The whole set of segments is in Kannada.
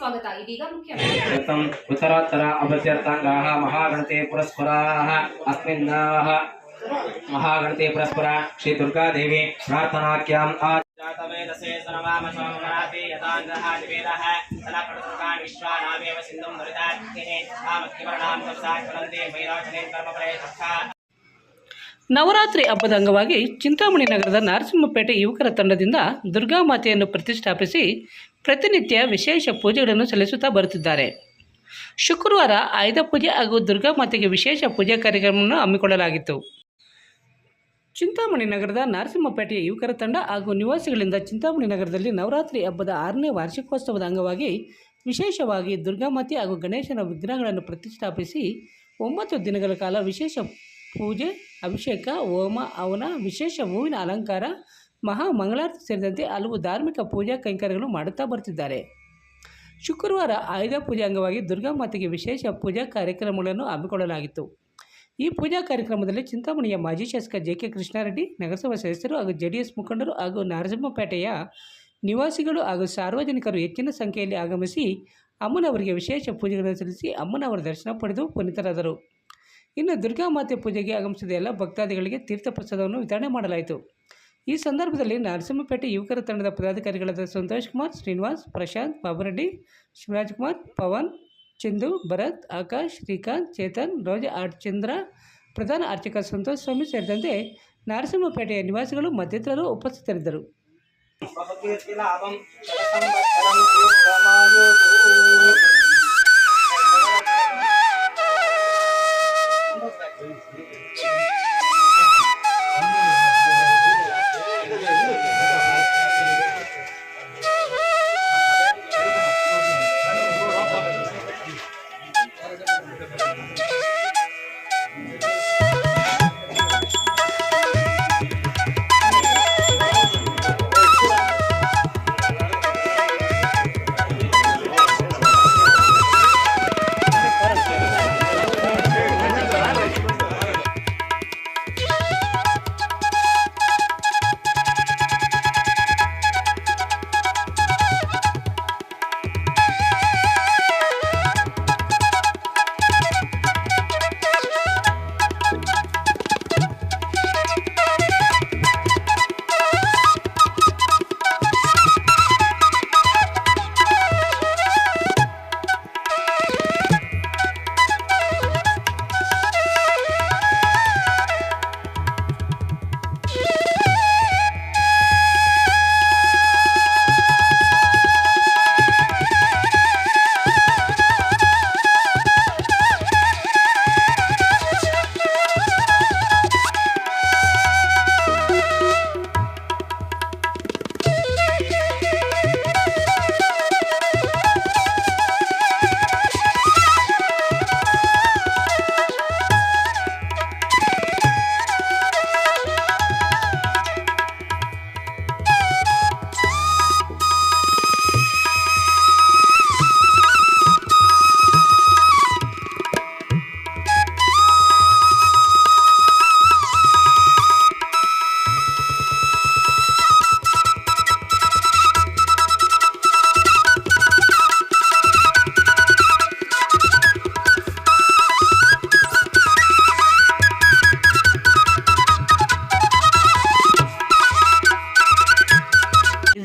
ಸ್ವಾಗತ. ಇದೀಗ ಮುಖ್ಯ. ಮಹಾಗಣತೆ ಪುರಸ್ಕರಾಹ ಅಸ್ಮಿನ್ನಾಹ. ಮಹಾಗಣತೆ ಪುರಸ್ಕರ ಶ್ರೀ ದುರ್ಗಾದೇವಿ ಪ್ರಾರ್ಥನಾಖ್ಯಾಂ ನವರಾತ್ರಿ ಹಬ್ಬದ ಅಂಗವಾಗಿ ಚಿಂತಾಮಣಿ ನಗರದ ನರಸಿಂಹಪೇಟೆ ಯುವಕರ ತಂಡದಿಂದ ದುರ್ಗಾ ಮಾತೆಯನ್ನು ಪ್ರತಿಷ್ಠಾಪಿಸಿ ಪ್ರತಿನಿತ್ಯ ವಿಶೇಷ ಪೂಜೆಗಳನ್ನು ಸಲ್ಲಿಸುತ್ತಾ ಬರುತ್ತಿದ್ದಾರೆ. ಶುಕ್ರವಾರ ಆಯುಧ ಪೂಜೆ ಹಾಗೂ ದುರ್ಗಾಮಾತೆಗೆ ವಿಶೇಷ ಪೂಜಾ ಕಾರ್ಯಕ್ರಮವನ್ನು ಹಮ್ಮಿಕೊಳ್ಳಲಾಗಿತ್ತು. ಚಿಂತಾಮಣಿ ನಗರದ ನರಸಿಂಹಪೇಟೆಯ ಯುವಕರ ತಂಡ ಹಾಗೂ ನಿವಾಸಿಗಳಿಂದ ಚಿಂತಾಮಣಿ ನಗರದಲ್ಲಿ ನವರಾತ್ರಿ ಹಬ್ಬದ ಆರನೇ ವಾರ್ಷಿಕೋತ್ಸವದ ಅಂಗವಾಗಿ ವಿಶೇಷವಾಗಿ ದುರ್ಗಾಮಾತೆ ಹಾಗೂ ಗಣೇಶನ ವಿಗ್ರಹಗಳನ್ನು ಪ್ರತಿಷ್ಠಾಪಿಸಿ ಒಂಬತ್ತು ದಿನಗಳ ಕಾಲ ವಿಶೇಷ ಪೂಜೆ, ಅಭಿಷೇಕ, ಹೋಮ ಅವನ ವಿಶೇಷ ಹೂವಿನ ಅಲಂಕಾರ ಮಹಾ ಮಂಗಳಾರತಿ ಸೇರಿದಂತೆ ಹಲವು ಧಾರ್ಮಿಕ ಪೂಜಾ ಕೈಂಕರ್ಯಗಳು ಮಾಡುತ್ತಾ ಬರ್ತಿದ್ದಾರೆ. ಶುಕ್ರವಾರ ಆಯುಧ ಪೂಜೆ ಅಂಗವಾಗಿ ದುರ್ಗಾಮಾತೆಗೆ ವಿಶೇಷ ಪೂಜಾ ಕಾರ್ಯಕ್ರಮಗಳನ್ನು ಹಮ್ಮಿಕೊಳ್ಳಲಾಗಿತ್ತು. ಈ ಪೂಜಾ ಕಾರ್ಯಕ್ರಮದಲ್ಲಿ ಚಿಂತಾಮಣಿಯ ಮಾಜಿ ಶಾಸಕ ಜೆ ಕೆ ಕೃಷ್ಣಾರೆಡ್ಡಿ, ನಗರಸಭಾ ಸದಸ್ಯರು ಹಾಗೂ ಜೆ ಡಿ ಎಸ್ ಮುಖಂಡರು ಹಾಗೂ ನರಸಿಂಹಪೇಟೆಯ ನಿವಾಸಿಗಳು ಹಾಗೂ ಸಾರ್ವಜನಿಕರು ಹೆಚ್ಚಿನ ಸಂಖ್ಯೆಯಲ್ಲಿ ಆಗಮಿಸಿ ಅಮ್ಮನವರಿಗೆ ವಿಶೇಷ ಪೂಜೆಗಳನ್ನು ಸಲ್ಲಿಸಿ ಅಮ್ಮನವರ ದರ್ಶನ ಪಡೆದು ಪುನೀತರಾದರು. ಇನ್ನು ದುರ್ಗಾಮಾತೆ ಪೂಜೆಗೆ ಆಗಮಿಸಿದ ಎಲ್ಲ ಭಕ್ತಾದಿಗಳಿಗೆ ತೀರ್ಥ ಪ್ರಸಾದವನ್ನು ವಿತರಣೆ ಮಾಡಲಾಯಿತು. ಈ ಸಂದರ್ಭದಲ್ಲಿ ನರಸಿಂಹಪೇಟೆ ಯುವಕರ ತಂಡದ ಪದಾಧಿಕಾರಿಗಳಾದ ಸಂತೋಷ್ ಕುಮಾರ್, ಶ್ರೀನಿವಾಸ್, ಪ್ರಶಾಂತ್, ಬಾಬುರೆಡ್ಡಿ, ಶಿವರಾಜ್ ಕುಮಾರ್, ಪವನ್, ಚಂದು, ಭರತ್, ಆಕಾಶ್, ಶ್ರೀಕಾಂತ್, ಚೇತನ್, ರೋಜಾ ಆರ್ಟ್ ಚಂದ್ರ, ಪ್ರಧಾನ ಅರ್ಚಕ ಸಂತೋಷ್ ಸ್ವಾಮಿ ಸೇರಿದಂತೆ ನರಸಿಂಹಪೇಟೆಯ ನಿವಾಸಿಗಳು ಮತ್ತಿತರರು ಉಪಸ್ಥಿತರಿದ್ದರು.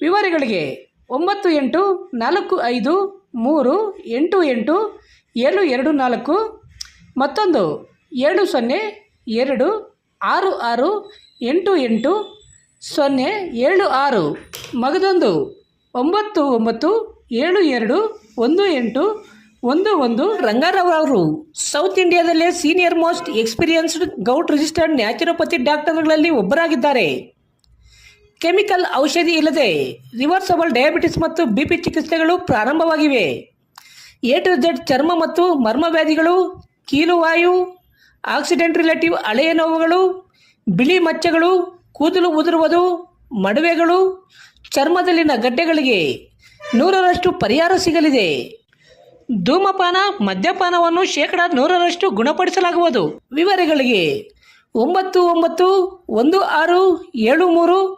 ವಿವರಗಳಿಗೆ ಒಂಬತ್ತು ಎಂಟು ನಾಲ್ಕು ಐದು ಮೂರು ಎಂಟು ಎಂಟು ಏಳು ಎರಡು ನಾಲ್ಕು ಮತ್ತೊಂದು ಏಳು ಸೊನ್ನೆ ಎರಡು ಆರು ಆರು ಎಂಟು ಎಂಟು ಸೊನ್ನೆ ಏಳು ಆರು. ಮಗದೊಂದು ಒಂಬತ್ತು ಒಂಬತ್ತು ಏಳು ಎರಡು ಒಂದು ಎಂಟು ಒಂದು ಒಂದು. ರಂಗಾರಾವ್ ಅವರು south ಇಂಡಿಯಾದಲ್ಲೇ senior most experienced gout registered naturopathy ಡಾಕ್ಟರ್ಗಳಲ್ಲಿ ಒಬ್ಬರಾಗಿದ್ದಾರೆ. ಕೆಮಿಕಲ್ ಔಷಧಿ ಇಲ್ಲದೆ ರಿವರ್ಸಬಲ್ ಡಯಾಬಿಟಿಸ್ ಮತ್ತು ಬಿಪಿ ಚಿಕಿತ್ಸೆಗಳು ಪ್ರಾರಂಭವಾಗಿವೆ. ಎ ಟು ಜೆಡ್ ಚರ್ಮ ಮತ್ತು ಮರ್ಮ ವ್ಯಾಧಿಗಳು ಕೀಲುವಾಯು ಆಕ್ಸಿಡೆಂಟ್ ರಿಲೇಟಿವ್ ಹಳೆಯ ನೋವುಗಳು, ಬಿಳಿ ಮಚ್ಚೆಗಳು, ಕೂದಲು ಉದುರುವುದು, ಮಡುವೆಗಳು, ಚರ್ಮದಲ್ಲಿನ ಗಡ್ಡೆಗಳಿಗೆ ನೂರರಷ್ಟು ಪರಿಹಾರ ಸಿಗಲಿದೆ. ಧೂಮಪಾನ, ಮದ್ಯಪಾನವನ್ನು ಶೇಕಡ ನೂರರಷ್ಟು ಗುಣಪಡಿಸಲಾಗುವುದು. ವಿವರಗಳಿಗೆ ಒಂಬತ್ತು ಒಂಬತ್ತು ಒಂದು ಆರು ಏಳು ಮೂರು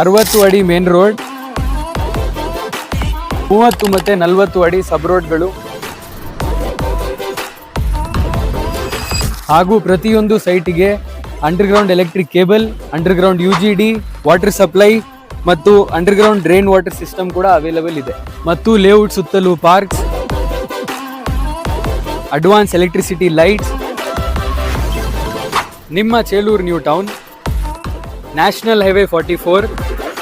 ಅರವತ್ತು ಅಡಿ ಮೇನ್ ರೋಡ್ ಮೂವತ್ತು ಮತ್ತೆ ನಲವತ್ತು ಅಡಿ ಸಬ್ ರೋಡ್ಗಳು ಹಾಗೂ ಪ್ರತಿಯೊಂದು ಸೈಟಿಗೆ underground electric cable underground U G D water supply ಮತ್ತು ಅಂಡರ್ಗ್ರೌಂಡ್ ಡ್ರೈನ್ ವಾಟರ್ ಸಿಸ್ಟಮ್ ಕೂಡ ಅವೈಲಬಲ್ ಇದೆ. ಮತ್ತು ಲೇಔಟ್ ಸುತ್ತಲೂ ಪಾರ್ಕ್ಸ್ ಅಡ್ವಾನ್ಸ್ ಎಲೆಕ್ಟ್ರಿಸಿಟಿ ಲೈಟ್ಸ್ ನಿಮ್ಮ Chelur new town national highway forty four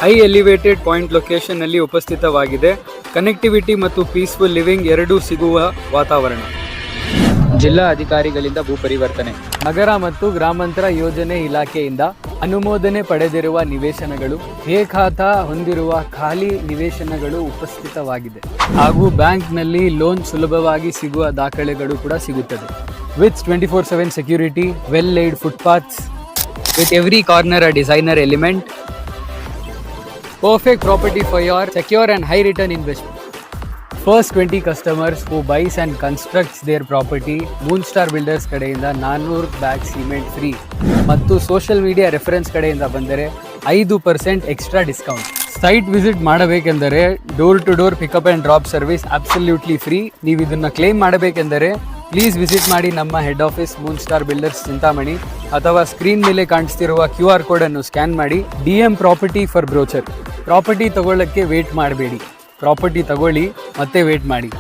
high elevated point ಲೊಕೇಶನ್ನಲ್ಲಿ ಉಪಸ್ಥಿತವಾಗಿದೆ. ಕನೆಕ್ಟಿವಿಟಿ ಮತ್ತು ಪೀಸ್ಫುಲ್ ಲಿವಿಂಗ್ ಎರಡೂ ಸಿಗುವ ವಾತಾವರಣ. ಜಿಲ್ಲಾ ಅಧಿಕಾರಿಗಳಿಂದ ಭೂ ಪರಿವರ್ತನೆ ನಗರ ಮತ್ತು ಗ್ರಾಮಾಂತರ ಯೋಜನೆ ಇಲಾಖೆಯಿಂದ ಅನುಮೋದನೆ ಪಡೆದಿರುವ ನಿವೇಶನಗಳು ಹೇ ಖಾತಾ ಹೊಂದಿರುವ ಖಾಲಿ ನಿವೇಶನಗಳು ಉಪಸ್ಥಿತವಾಗಿದೆ. ಹಾಗೂ ಬ್ಯಾಂಕ್ನಲ್ಲಿ ಲೋನ್ ಸುಲಭವಾಗಿ ಸಿಗುವ ದಾಖಲೆಗಳು ಕೂಡ ಸಿಗುತ್ತದೆ. With twenty four seven security well laid footpaths. With every corner a designer element. Perfect property for your secure and high return investment. First twenty customers who buys and constructs their property moon star builders ಕಡೆಯಿಂದ ನಾನ್ನೂರು ಬ್ಯಾಗ್ ಸಿಮೆಂಟ್ ಫ್ರೀ ಮತ್ತು ಸೋಷಿಯಲ್ ಮೀಡಿಯಾ ರೆಫರೆನ್ಸ್ ಕಡೆಯಿಂದ ಬಂದರೆ ಐದು percent extra discount site visit ಮಾಡಬೇಕೆಂದರೆ door to door pickup and drop service absolutely free ನೀವು ಇದನ್ನು ಕ್ಲೇಮ್ ಮಾಡಬೇಕೆಂದರೆ ಪ್ಲೀಸ್ ವಿಸಿಟ್ ಮಾಡಿ ನಮ್ಮ head office moon star builders Chintamani ಅಥವಾ ಸ್ಕ್ರೀನ್ ಮೇಲೆ ಕಾಣಿಸ್ತಿರುವ ಕ್ಯೂ ಆರ್ ಕೋಡನ್ನು ಸ್ಕ್ಯಾನ್ ಮಾಡಿ D M property for brochure property ತಗೊಳ್ಳೋಕ್ಕೆ wait ಮಾಡಬೇಡಿ. ಪ್ರಾಪರ್ಟಿ ತಗೊಳ್ಳಿ, ಮತ್ತೆ ವೇಟ್ ಮಾಡಿ.